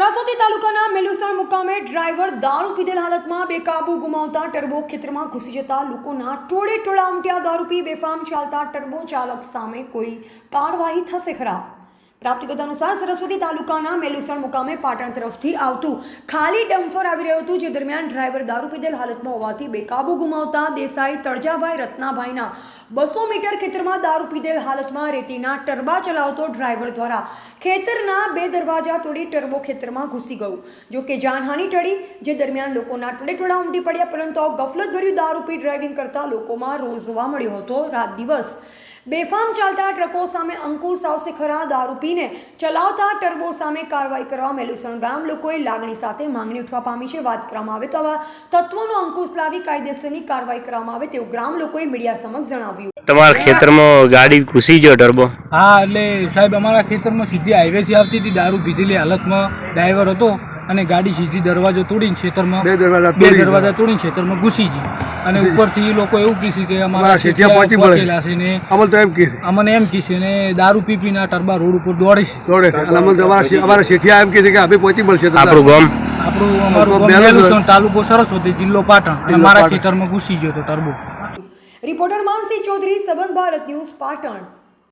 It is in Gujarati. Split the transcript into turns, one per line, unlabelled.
તાલુકાના મેલુસણ મુકામે ડ્રાઈવર દારૂ પીધેલ હાલતમાં બેકાબુ ગુમાવતા ટર્બો ખેતરમાં ઘૂસી જતા લોકોના ટોળે ટોળા ઉમટ્યા, દારૂ પી, બેફામ ચાલતા ટર્બો ચાલક સામે કોઈ કાર્યવાહી થશે ખરા પ્રાપ્ત વિગત અનુસાર સરસ્વતી તાલુકાના મેલુસણ મુકામે પાટણ તરફથી આવતું ખાલી ડમ્ફર આવી રહ્યું હતું, જે દરમિયાન ડ્રાઈવર દારૂ પીધેલ હાલતમાં હોવાથી બેકાબુ ગુમાવતા દેસાઈ, તળજાભાઈ, રત્નાભાઈના બસો મીટર ખેતરમાં દારૂ પીધેલ હાલતમાં રેતીના ટરબા ચલાવતો ડ્રાઈવર દ્વારા ખેતરના બે દરવાજા તોડી ટર્બો ખેતરમાં ઘૂસી ગયું. જો કે જાનહાની ટળી, જે દરમિયાન લોકોના ટોળેટોળા ઉમટી પડ્યા, પરંતુ ગફલતભર્યું દારૂ પી ડ્રાઇવિંગ કરતા લોકોમાં રોજ જોવા મળ્યો હતો રાત દિવસ. બેફામ ચાલતા ટ્રકો સામે અંકુશ આવશે ખરા દારૂ પીને ચલાવતા ટર્બો સામે કાર્યવાહી કરવા મેલુસણ ગામ લોકોએ લાગણી સાથે માંગણી ઉઠવા પામી છે. વાત કરવામાં આવે તો આવા તત્વોનો અંકુશ લાવી કાયદેસરની કાર્યવાહી કરવામાં આવે તેવું ગ્રામ લોકોએ મીડિયા સમક્ષ જણાવ્યું.
તમારા ખેતરમાં ગાડી ઘૂસી ગયો ટર્બો?
હા એટલે સાહેબ અમારા ખેતરમાં સીધી હાઈવેથી આવતી હતી. દારૂ પીધેલી હાલતમાં ડ્રાઈવર હતો. અને ગાડી સીધી દરવાજો તોડીને ખેતરમાં
બે દરવાજા
બે દરવાજા તોડીને ખેતરમાં ઘૂસી ગઈ. અને ઉપરથી એ લોકો એવું કીધું કે અમારા
શેઠિયા પહોંચી
પડેલા છે ને
અમને તો એમ કહે
અમને એમ કીધું ને દારૂ પી પીને આ ટરબા રોડ ઉપર દોડે છે.
દોડે છે. અને અમને અમારા અમારા શેઠિયા એમ કહે કે આપણે પહોંચી પડશે
આપણું ગામ?
આપણું અમારું તાલુકો સરસ્વતી જિલ્લો પાટણ. અને મારા. ખેતરમાં ઘૂસી ગયો તો ટરબો.
રિપોર્ટર માનસી ચૌધરી સબંધ ભારત ન્યૂઝ પાટણ.